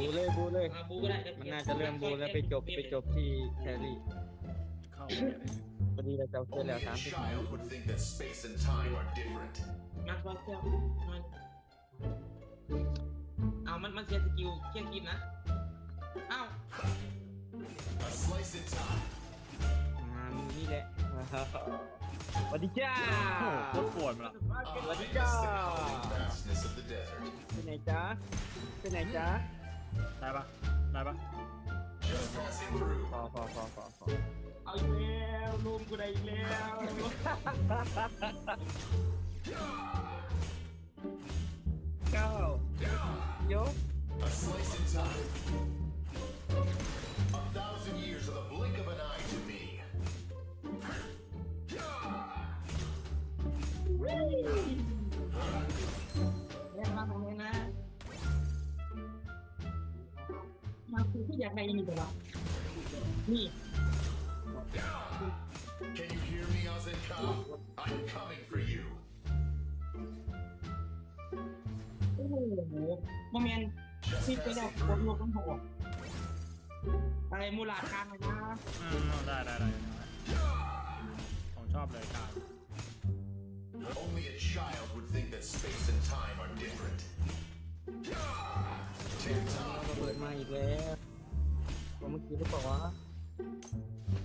บูเลยบูเลย อ่าบูก็ได้ดี๋ยวมันน่าจะเริ่มบูแล้วไปจบไปจบที่แครี่เข้าเนี่ยพอดีเราจะเอาเสื้อแล้ว Only สาม a สิบ child would think that space and time are different. มามาเที่ยวมันเอามันมันเสียสกิลเที่ยงกินนะเอ้า A slice in time. งานนี่แหละสวัสดีจ้าโอ้โหโคตรปวดมันละสวัสดี I จ้า miss the calming vastness of the desert. ไปไหนจ้าไปไหนจ้า ได้ปะได้ปะ Just passing through. พอพอพอพอพอเอาอีกแล้วลุมกูได้อีกแล้วเก้าโย A มาคือที่อยากได้อีกเหรอนี่ Can you hear me, Azenka? I'm coming for you. โอ้โหโมเมน Just ที่ไปได้ passing คน through. ลงต้องหกอะไรมูลาดกลางเลยนะอืมได้ได้ได้ของชอบเลยการ Only a child would think that space and time are different. อีกแล้วว่าเมื่อกี้หรือเปล่าวะ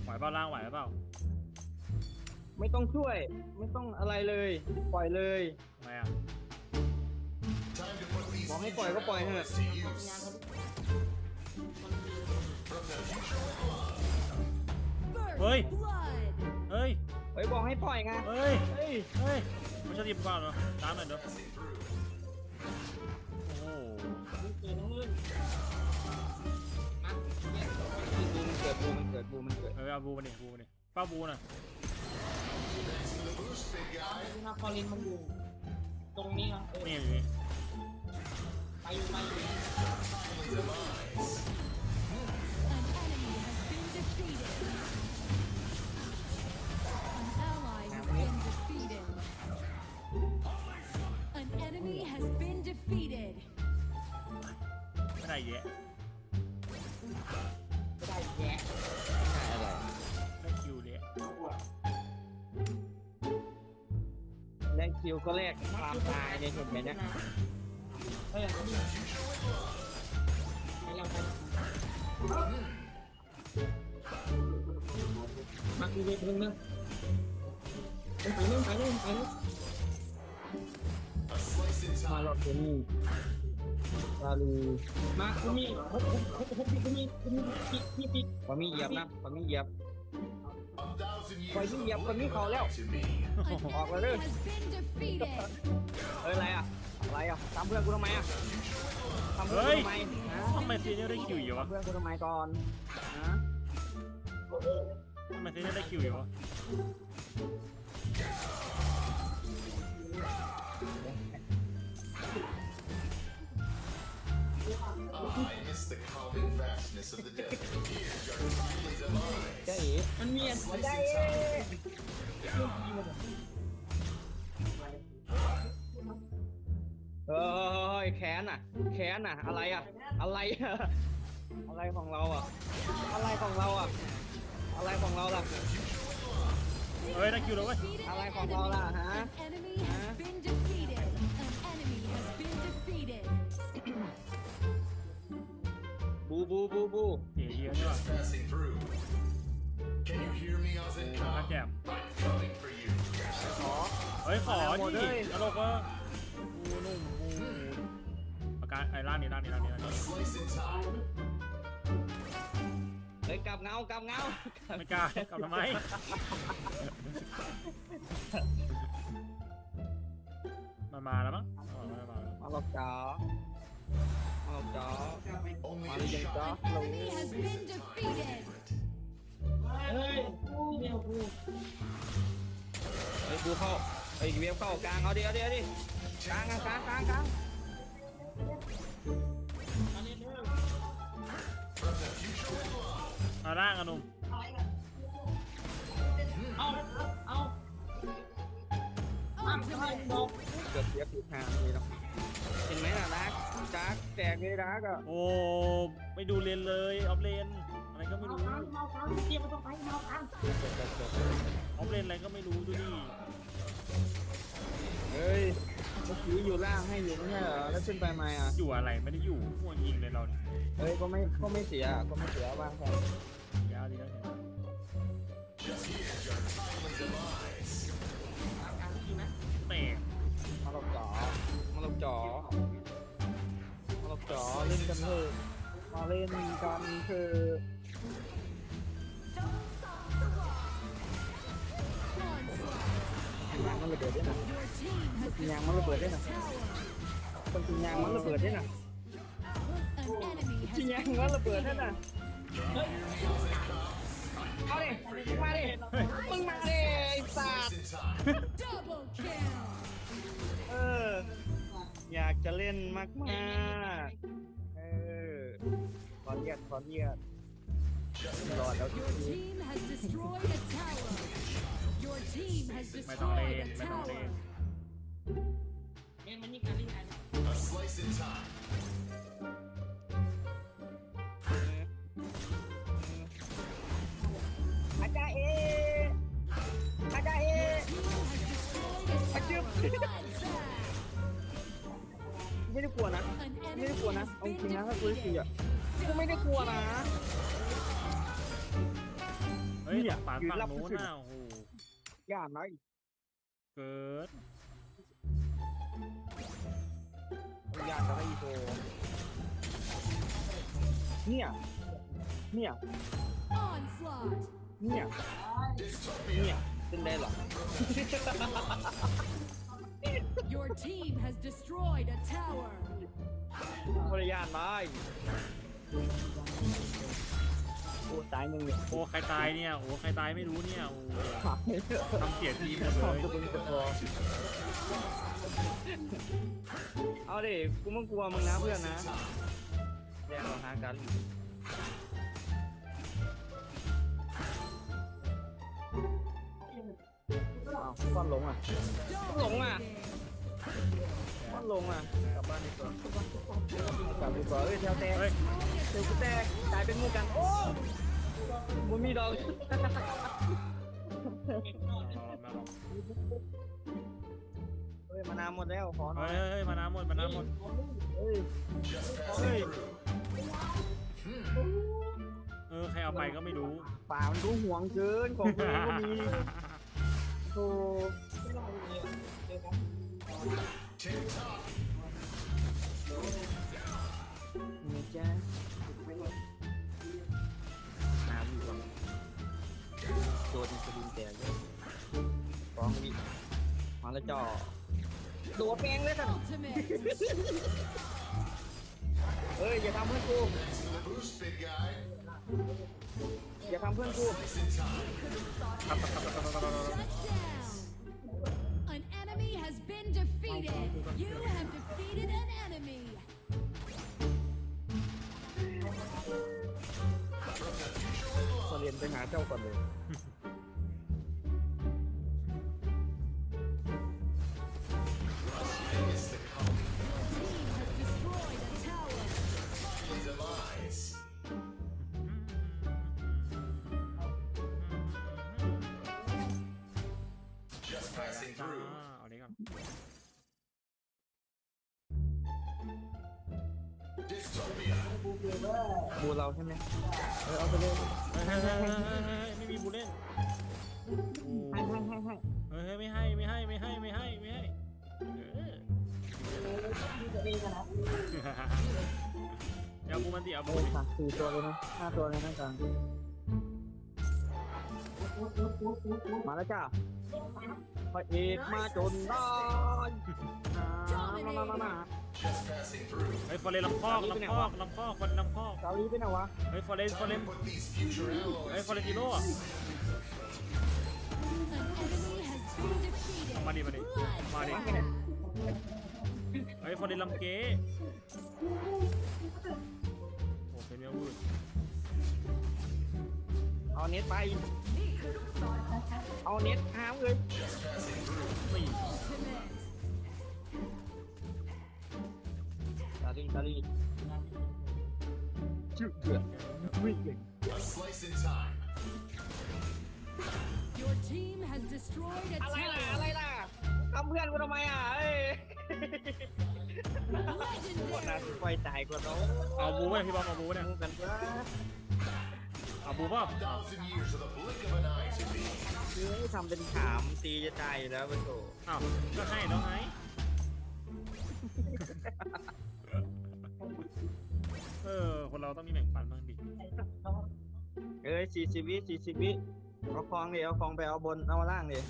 ไหวเปล่าล่างไหวเปล่าไม่ต้องช่วย ไม่ต้องอะไรเลย ปล่อยเลยทำไมอะ Time to put these บอกให้ปล่อย future ก็ปล่อยเถอะ alloys to use. From the future of love. Oi. First blood เฮ้ย เฮ้ยบอกให้ปล่อยไงเฮ้ย เฮ้ยเฮ้ยไม่ใช่ทีมก่อนเหรอตามหน่อยเดี๋ยว Passing through. โอ้โห ดบูมันเกิดบูมันเกิดเออเอาบูมาดิบูมาดิป้าบูน่ะ Thanks for the boost, big guy. นาคอลินมันอยู่ ตรงนี้ครับเออนี่อยู่นี่ไปอยู่ไปอยู่ คิวก็แลกความตายเนี่ยเห็นไหมเนี่ยเออนี่ไปแล้วไปมาคือเวทหนึ่งนึงไปนึงไปนึงไปนึงมาหลอ time. ดเทนี่ซาลูมาคุณมีฮุบฮุบฮุบฮุบคุณมีคุณมีปิดปิดปิดปามีเหยียบนะปามีเหยียบ thousand years Why of you the yap blink con of Nico an leo? eye to me. An Hoặc là enemy đi. has been defeated เฮ้ยอะไรอะ อะไรอะตามเพื่อนกูทำไมอะทำเพื่อนเฮ้กูยทำไมฮะทำไมซีเนียลได้คิวอยู่วะทำเพื่อนกูทำไมก่อนฮะทำไมซีเนียลได้คิวอยู่วะ Ah, I miss the calming vastness of the desert. Here's your timely เจ๊ demise. เอ๋มันมีอัน Slice ได้ in เอ๊ time. เฮ้ยแค้นอะ แค้นอะ อะไรอะ อะไรอะ อะไรของเราอะ อะไรของเราอะ อะไรของเราล่ะ เฮ้ยได้คิวแล้วเว้ย Defeated I an like Hong enemy. Kong lah, huh? An enemy has Huh? been defeated บูบูบูบูเสียเยอะด้วย Just passing through. Can you hear me, นัก Azenka? แกม I'm coming for you. เฮ้ยขอหมดดิเลยตลกวะบูนุ่มบูอาการไอ้ร่างนี้ร่างนี้ร่างนี้ร่าง A นี้ slice in time. เฮ้ยกลับเงากลับเงาไม่กล้ากลับทำไมมันมาแล้วมั้งอ๋อไม่มาแล้วมาหลอกจ๋ามาหลอกจ๋าันยังจ้าลง Enemy เฮ้ยเดียวกูไอ้กูเข้าไอ้เวียบเข้ากลางเอาดิเอาดิเอาดิกลางกลางกลางกลางกลางเอาล่างอนุ่ม เอาเอา Ultimate. เกือบเสียผิดทางเลยเนาะเห็นไหมน่ะดักดักแตกเลยดักอะโอ้ไม่ดูเลนเลยออฟเลนอะไรก็ไม่รู้ออฟเลนอะไรก็ไม่รู้ดูดิเฮ้ยเมื่อกี้อยู่ล่างให้อยู่ไม่ใช่เหรอแล้วขึ้นไปไหมอะอยู่อะไรไม่ได้อยู่มัวยิงเลยเราเนี่ยเฮ้ยก็ไม่ก็ไม่เสียก็ไม่เสียบ้างแค่ยาวดีแล้วเนี่ย จ๋อมาหลบจ๋อเล่นกันเถอะมาเล่นกันเถอะยางมันระเบิดได้นะยางมันระเบิดได้นะคนกินยางมันระเบิดได้นะกินยางมันระเบิดได้นะเอาดิ มาดิ มึงมาดิไอ้สัตว์ อยากจะเล่นมากมากๆเออขอเรียกขอเรียกรอดแล้วที Your team has destroyed a tower. Your team has ไม่ต้องเล destroyed น a ไม่ต้องเล tower. น A slice in time. อาจารย์เออาจารย์เอ Team has destroyed a tower. Bloodbath. ไม่ได้กลัวนะ An ไม่ได้ enemy กลัวนะ has เอาจ been ริงนะถ้ากูได้ตี defeated. อะกูไม่ได้กลัวนะเฮ้ยเนี่ยปาดยืนฝั่งรับนู้นผู้ช่วยน่ะโอ้โหอย่านะเกิดอย่านะอีโตเนี่ย เนี่ย Onslaught. เนี่ย เนี่ยเป็นได้เหรอ Your team has destroyed a tower. ภรรยาตายโอ้ตายหนึ่งเลยโอ้ใครตายเนี่ยโอ้ใครตายไม่รู้เนี่ยโอ้ตายเลยทำเสียทีมหมดชเลอบยจะเป็นจะพอเอาดิกูไม่กลัวมึงนะเพื่อนนะแยกเราหากัน อ้าวซ่อนหลงอะหลงอะซ่อนหลงอะ กลับบ้านดีกว่ากลับดีกว่าเอ้ยแถวแตกเฮ้ย เดี๋ยวกูแตกกลายเป็นหมูกัน โอ้มึงมีดอกรอมาลองเฮ้ยมานาวหมดแล้วขอหน่เฮ้อยยเฮ้ยมาน้ำหมดมาน้ำหมดเฮ้ย Just เฮ้ย passing through. เออใครเอาไปก็ไม่รู้ป่ามันดูห่วงเกินของตัวเองก็มี โธ่ Tick tock. มีแจ้น้ำอยู่ก่อนโดนสลิงแตกเลยฟ้องวิมาแล้วจ่อโดดแปลงเลยกันเฮ้ย อย่าทำเพื่อนกู อย่าทำเพื่อนกู Slice in time. Shut down. An enemy has been defeated. You have defeated an enemy. ขอเรียนไปหาเจ้าก่อนเลย It's the coming Team has destroyed a tower. demise. Just passing จ้ า through. เอานี้ก่อน Dystopia. บูเราใช่ไหมเออเอาไปเลยเฮ้ยเฮ้ยเฮ้ยเฮ้ยเฮ้ยเฮ้ไม่มีบูเล่นโอ้ให้ให้ให้ให้เฮ้ยเฮ้ยไม่ให้ไม่ให้ไม่ให้ไม่ให้ไม่ให้เออเอาบูมันดิเอาบูโอ้ดิค่ะสี่ตัวเลยนะห้าตัวเลยนะกลาง มาแล้วจ้าพระเอกมาจนได้มามามามา Just passing through. เฮ้ยฟอร์เรนลำคอกลำคอกลำคอกฟอร์เรนลำคอกเกาหลีเป็นไงวะเฮ้ยฟอร์เรนฟอร์เรน Put these future เฮ้ย alloys ฟอร์เรนจิโร่อะ An enemy has been defeated. มาดิมาดิมาดิ Bloodbath. เฮ้ยฟอร์เรนลำเก๋โอ้เป็นเมียวมืด เอาเน็ตไป เอาเน็ตค้ามเลยนี่ตาลีตาลีชื่เถื่อนวิ่งเลย A ดอะไรล่ะ อะไรล่ะทำเพื่อนกูทำไมอะเฮ้ย Legendary. คนน่าไว้ใจกว่าน้อเอาบูไว้พี่บอมเอาบูเนี่ย กันว่า เอาบูเปล่า Thousand years of the blink of an eye to me. เฮ้ยทำเป็นถามตีจะตายอยู่แล้วปะโถอ้าวก็ให้น้องไงเออ คนเราต้องมีแบ่งปันบ้างดิเอ้ยสี่สิบวิสี่สิบวิเอาคลองดิเอาคลองไปเอาบนเอาล่างดิ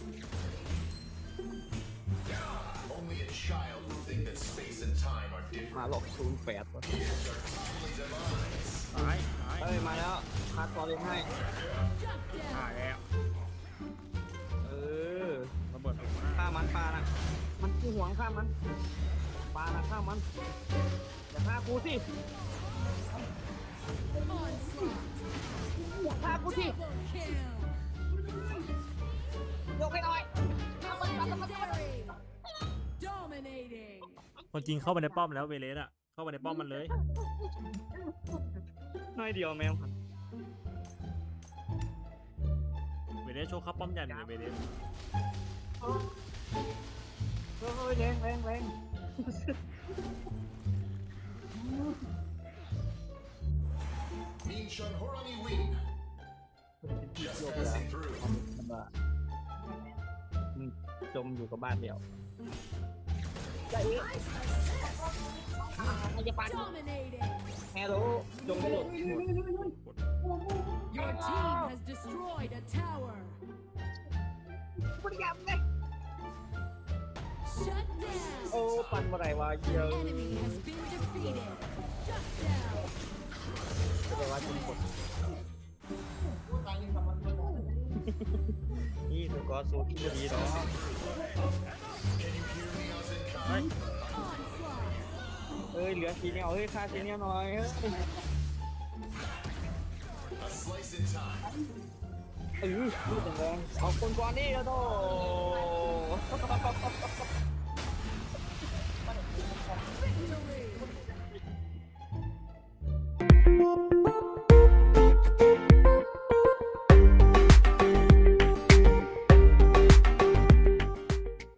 Only a child would think that space and time are มา different. หลอกศูนย์แปดวะ Only demise. ตายตาย เอ้ยมาแล้วพาดตัวเล่นให้ Shut ตาย down. แล้วเออระเบิดออกมาฆ่ามันปลานะมันคือหวงฆ่ามันปลานะฆ่ามันอย่าฆ่ากูสิ Onslaught. อย่าฆ่ากูสิ Double kill. ยกให้หน่อย Legendary. Dominating. คนจริงเข้าไปในป้อมแล้วเวเลสอะเข้าไปในป้อมมันเลย น้อยเดียวแมวครับเวเลสโชว์เข้าป้อมใหญ่เลยเวเลสเฮ้ยแรงแรงแรง Min Chun Horani Win. Just passing through. มันว่ามึงจมอยู่กับบ้านเดียว Dominating. แฮลโหลจมกระโดดหมด Your team has destroyed a tower. พยายามเลย Shut โอ้ down. ปันเมื่อไหรวะเยอะ Enemy has been defeated. Shut down. จะไปว่าจมหมด นี่ตัวกอสูงที่ดีเนาะเฮ้ยเอ้ยเหลือสีเนียวเฮ้ยค่าสีเนียวหน่อยเฮ้ยเออพูดแรงเอาคนก่อนนี่แล้วโต